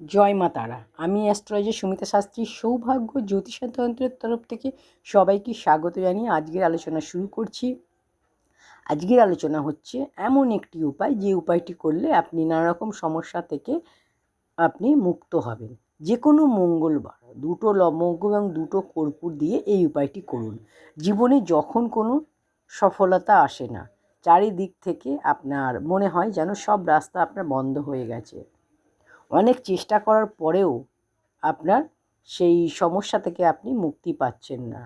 জয় মা তারা। আমি অ্যাস্ট্রোলজি সুমিতা শাস্ত্রী, সৌভাগ্য জ্যোতিষতন্ত্রের তরফ থেকে সবাইকে স্বাগত জানিয়ে আজকের আলোচনা শুরু করছি। আজকের আলোচনা হচ্ছে এমন একটি উপায়, যে উপায়টি করলে আপনি নানা রকম সমস্যা থেকে আপনি মুক্ত হবেন। যে কোনো মঙ্গলবার, দুটো লবঙ্গ এবং দুটো কর্পূর দিয়ে এই উপায়টি করুন। জীবনে যখন কোনো সফলতা আসে না, চারিদিক থেকে আপনার মনে হয় যেন সব রাস্তা আপনার বন্ধ হয়ে গেছে। অনেক চেষ্টা করার পরেও আপনার সেই সমস্যা থেকে আপনি মুক্তি পাচ্ছেন না।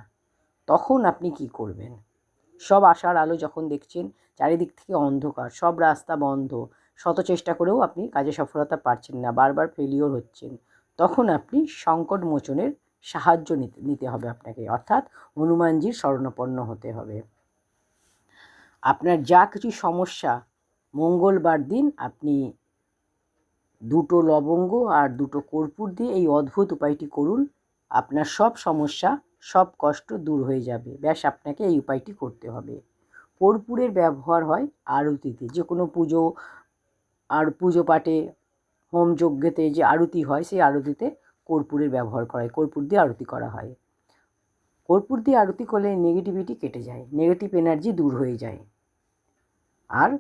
তখন আপনি কি করবেন? সব আশার আলো যখন দেখছেন, চারিদিক থেকে অন্ধকার, সব রাস্তা বন্ধ, শত চেষ্টা করেও আপনি কাজে সফলতা পাচ্ছেন না, বারবার ফেলিওর হচ্ছেন, তখন আপনি সংকট মোচনের সাহায্য নিতে নিতে হবে আপনাকে, অর্থাৎ হনুমানজির শরণাপন্ন হতে হবে। আপনার যা কিছু সমস্যা মঙ্গলবার দিন আপনি দুটো লবঙ্গ আর দুটো কর্পূর দিয়ে এই অদ্ভুত উপায়টি করুন। আপনার সব সমস্যা, সব কষ্ট দূর হয়ে যাবে। ব্যাস, আপনাকে এই উপায়টি করতে হবে। কর্পূরের ব্যবহার হয় আরতিতে। যে কোনো পুজো আর পুজো পাঠে, হোম যজ্ঞেতে যে আরতি হয়, সেই আরতিতে কর্পূরের ব্যবহার করা হয়। কর্পূর দিয়ে আরতি করা হয়। কর্পূর দিয়ে আরতি করলে নেগেটিভিটি কেটে যায়। নেগেটিভ এনার্জি দূর হয়ে যায়। আর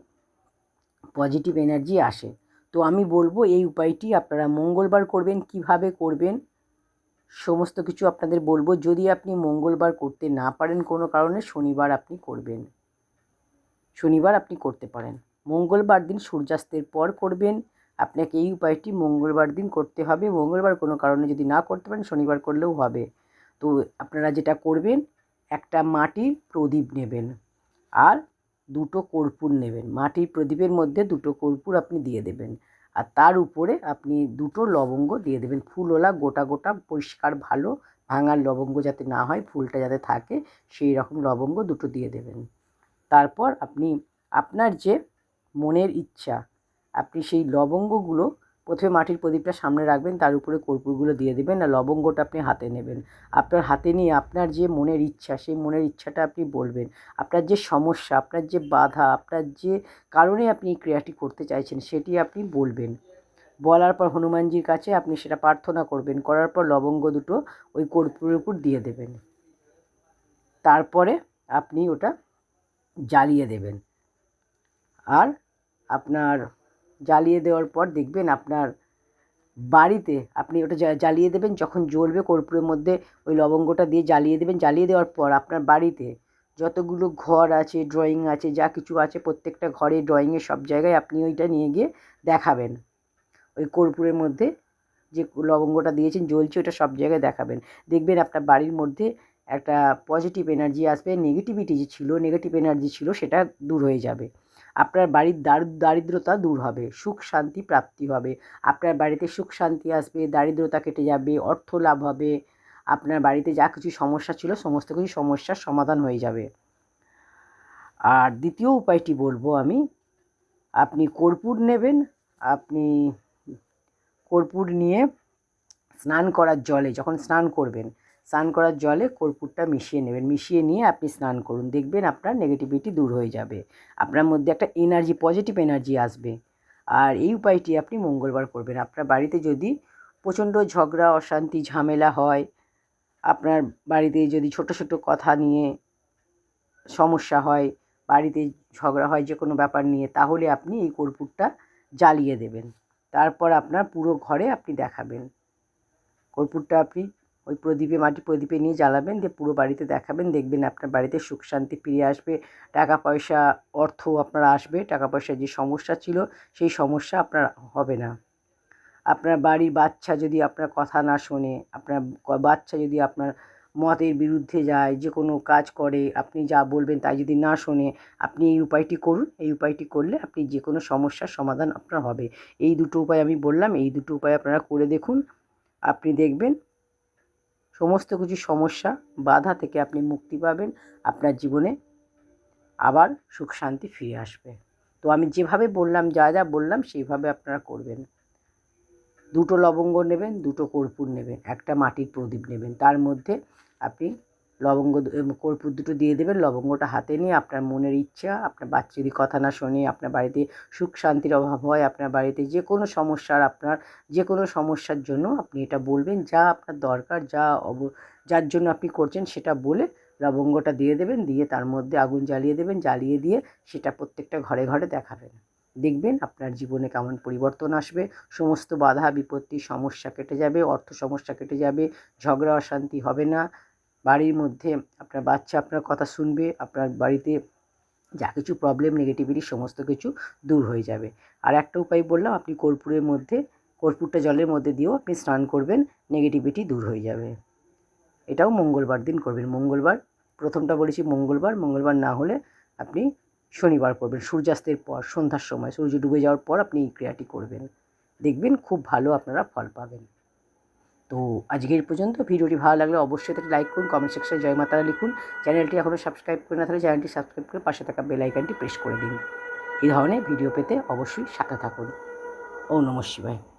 পজিটিভ এনার্জি আসে। তো আমি বলব এই উপায়টি আপনারা মঙ্গলবার করবেন, কীভাবে করবেন, সমস্ত কিছু আপনাদের বলব। যদি আপনি মঙ্গলবার করতে না পারেন কোনো কারণে, শনিবার আপনি করবেন। শনিবার আপনি করতে পারেন। মঙ্গলবার দিন সূর্যাস্তের পর করবেন। আপনাকে এই উপায়টি মঙ্গলবার দিন করতে হবে। মঙ্গলবার কোনো কারণে যদি না করতে পারেন, শনিবার করলেও হবে। তো আপনারা যেটা করবেন, একটা মাটির প্রদীপ নেবেন। আর দুটো কর্পূর নেবেন। মাটির প্রদীপের মধ্যে দুটো কর্পূর আপনি দিয়ে দেবেন। আর তার উপরে আপনি দুটো লবঙ্গ দিয়ে দেবেন। ফুলওলা গোটা গোটা পরিষ্কার ভালো ভাঙার লবঙ্গ যাতে না হয়, ফুলটা যাতে থাকে, সেই রকম লবঙ্গ দুটো দিয়ে দেবেন। তারপর আপনি আপনার যে মনের ইচ্ছা, আপনি সেই লবঙ্গগুলো প্রথমে মাটির প্রদীপটা সামনে রাখবেন, তার উপরে কর্পূরগুলো দিয়ে দেবেন আর লবঙ্গটা আপনি হাতে নেবেন। আপনার হাতে নিয়ে আপনার যে মনের ইচ্ছা, সেই মনের ইচ্ছাটা আপনি বলবেন। আপনার যে সমস্যা, আপনার যে বাধা, আপনার যে কারণে আপনি এই ক্রিয়াটি করতে চাইছেন, সেটি আপনি বলবেন। বলার পর হনুমানজির কাছে আপনি সেটা প্রার্থনা করবেন, করার পর লবঙ্গ দুটো ওই কর্পূরের উপর দিয়ে দেবেন। তারপরে আপনি ওটা জ্বালিয়ে দেবেন। আর আপনার জ্বালিয়ে দেওয়ার পর দেখবেন আপনার বাড়িতে আপনি ওটা জ্বালিয়ে দেবেন, যখন জ্বলবে কর্পূরের মধ্যে ওই লবঙ্গটা দিয়ে জ্বালিয়ে দেবেন, জ্বালিয়ে দেওয়ার পর আপনার বাড়িতে যতগুলো ঘর আছে ড্রয়িং আছে, যা কিছু আছে, প্রত্যেকটা ঘরে ড্রয়িংয়ে সব জায়গায় আপনি ওইটা নিয়ে গিয়ে দেখাবেন। ওই কর্পূরের মধ্যে যে লবঙ্গটা দিয়েছেন, জ্বলছে, ওটা সব জায়গায় দেখাবেন। দেখবেন আপনার বাড়ির মধ্যে একটা পজিটিভ এনার্জি আসবে নেগেটিভিটি যে ছিল নেগেটিভ এনার্জি ছিল, সেটা দূর হয়ে যাবে। আপনার বাড়ির দারিদ্রতা দূর হবে, সুখ শান্তি প্রাপ্তি হবে। আপনার বাড়িতে সুখ শান্তি আসবে, দারিদ্রতা কেটে যাবে, অর্থ লাভ হবে। আপনার বাড়িতে যা কিছু সমস্যা ছিল, সমস্ত কিছু সমস্যার সমাধান হয়ে যাবে। আর দ্বিতীয় উপায়টি বলব আমি, আপনি কর্পূর নেবেন, আপনি কর্পূর নিয়ে স্নান করার জলে, যখন স্নান করবেন স্নান করার জলে কর্পূরটা মিশিয়ে নেবেন। মিশিয়ে নিয়ে আপনি স্নান করুন। দেখবেন আপনার নেগেটিভিটি দূর হয়ে যাবে। আপনার মধ্যে একটা এনার্জি পজিটিভ এনার্জি আসবে। আর এই উপায়টি আপনি মঙ্গলবার করবেন। আপনার বাড়িতে যদি প্রচণ্ড ঝগড়া, অশান্তি, ঝামেলা হয়, আপনার বাড়িতে যদি ছোট ছোট কথা নিয়ে সমস্যা হয়, বাড়িতে ঝগড়া হয় যে কোনো ব্যাপার নিয়ে, তাহলে আপনি এই কর্পূরটা জ্বালিয়ে দেবেন। তারপর আপনার পুরো ঘরে আপনি দেখাবেন। কর্পূরটা আপনি ওই প্রদীপে, মাটি প্রদীপে নিয়ে জ্বালাবেন, দিয়ে পুরো বাড়িতে দেখাবেন, দেখবেন আপনার বাড়িতে সুখ শান্তি ফিরে আসবে টাকা পয়সা অর্থ আপনার আসবে টাকা পয়সার যে সমস্যা ছিল, সেই সমস্যা আপনার হবে না। আপনার বাড়ির বাচ্চা যদি আপনার কথা না শোনে, আপনার বাচ্চা যদি আপনার মতের বিরুদ্ধে যায়, যে কোনো কাজ করে, আপনি যা বলবেন তাই যদি না শোনে, আপনি এই উপায়টি করুন, এই উপায়টি করলে আপনি যে কোনো সমস্যার সমাধান আপনার হবে। এই দুটো উপায় আমি বললাম, এই দুটো উপায় আপনারা করে দেখুন, আপনি দেখবেন সমস্ত কিছু সমস্যা, বাধা থেকে আপনি মুক্তি পাবেন, আপনার জীবনে আবার সুখ শান্তি ফিরে আসবে। তো আমি যেভাবে বললাম, যা যা বললাম, সেইভাবে আপনারা করবেন। দুটো লবঙ্গ নেবেন, দুটো কর্পূর নেবেন, একটা মাটির প্রদীপ নেবেন। তার মধ্যে আপনি লবঙ্গ কর্পূর দুটো দিয়ে দেবেন, লবঙ্গটা হাতে নিয়ে আপনার মনের ইচ্ছা, আপনার বাচ্চা যদি কথা না শোনে, আপনার বাড়িতে সুখ শান্তির অভাব হয়, আপনার বাড়িতে যে কোনো সমস্যার আপনার, যে কোনো সমস্যার জন্য আপনি এটা বলবেন, যা আপনার দরকার, যা অব, যার জন্য আপনি করছেন সেটা বলে লবঙ্গটা দিয়ে দেবেন, দিয়ে তার মধ্যে আগুন জ্বালিয়ে দেবেন, জ্বালিয়ে দিয়ে সেটা প্রত্যেকটা ঘরে ঘরে দেখাবেন। দেখবেন আপনার জীবনে কেমন পরিবর্তন আসবে, সমস্ত বাধা, বিপত্তি, সমস্যা কেটে যাবে, অর্থ সমস্যা কেটে যাবে, ঝগড়া, অশান্তি হবে না। বাড়ির মধ্যে আপনার বাচ্চা আপনার কথা শুনবে, আপনার বাড়িতে যা কিছু প্রবলেম নেগেটিভিটি সমস্ত কিছু দূর হয়ে যাবে। আর একটা উপায় বললাম, আপনি কর্পূরের মধ্যে, কর্পূরটা জলের মধ্যে দিয়েও আপনি স্নান করবেন নেগেটিভিটি দূর হয়ে যাবে। এটাও মঙ্গলবার দিন করবেন। মঙ্গলবার, প্রথমটা বলেছি মঙ্গলবার। মঙ্গলবার না হলে আপনি শনিবার করবেন। সূর্যাস্তের পর, সন্ধ্যার সময়, সূর্য ডুবে যাওয়ার পর আপনি এই ক্রিয়াটি করবেন। দেখবেন খুব ভালো আপনারা ফল পাবেন। তো আজকের পর্যন্ত ভিডিওটি ভালো লাগলে অবশ্যই তাকে লাইক করুন কমেন্ট সেকশনে জয় মাতারা লিখুন। চ্যানেলটি এখনও সাবস্ক্রাইব করে না থাকলে চ্যানেলটি সাবস্ক্রাইব করে পাশে থাকা বেল আইকনটি প্রেস করে দিন। এই ধরনের ভিডিও পেতে অবশ্যই সাথে থাকুন। ও নমঃ